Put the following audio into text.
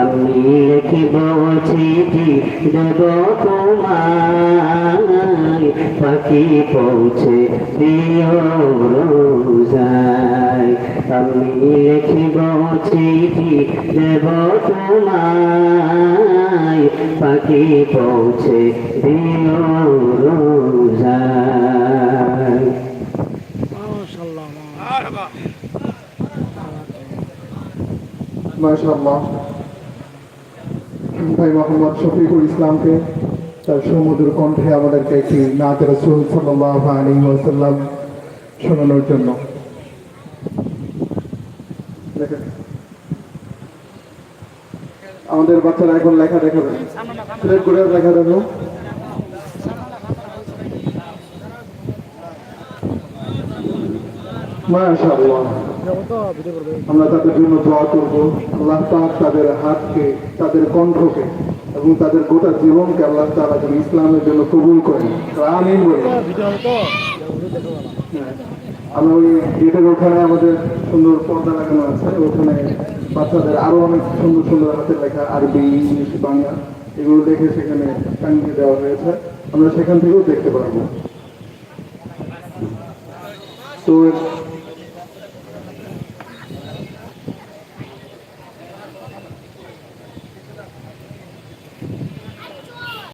আমি লিখিব চিঠি দেব তোমায়। পাখি পৌঁছে দিও রোজায়। আমি লিখিব চিঠি দেব তোমায়। পাখি পৌঁছে দিও রোজায়। মাশাআল্লাহ। ভাই মোহাম্মদ শফিকুল ইসলামকে, তার সুমধুর কণ্ঠে আমাদেরকে একটি নাচ রসুল সাল্লাহ আলী ওয়াসাল্লাম শোনানোর জন্য। আমাদের বাচ্চারা এখন লেখা দেখাবে। সিলেট করে লেখা দেখো মাশাআল্লাহ। আমরা তাদের জন্য দোয়া করব। আল্লাহ তাদের হাতকে তাদের কণ্ঠকে এবং তাদের গোটা জীবনকে আল্লাহ তারা যেন ইসলামের জন্য কবুল করেন। আমিন বলি। হ্যাঁ। আমরা ওই গেটের ওখানে আমাদের সুন্দর পর্দা লাগানো আছে। ওখানে বাচ্চাদের আরও অনেক সুন্দর সুন্দর হাতের লেখা আরবি ইংলিশ বাংলা এগুলো দেখে সেখানে টাঙিয়ে দেওয়া হয়েছে। আমরা সেখান থেকেও দেখতে পারব। তো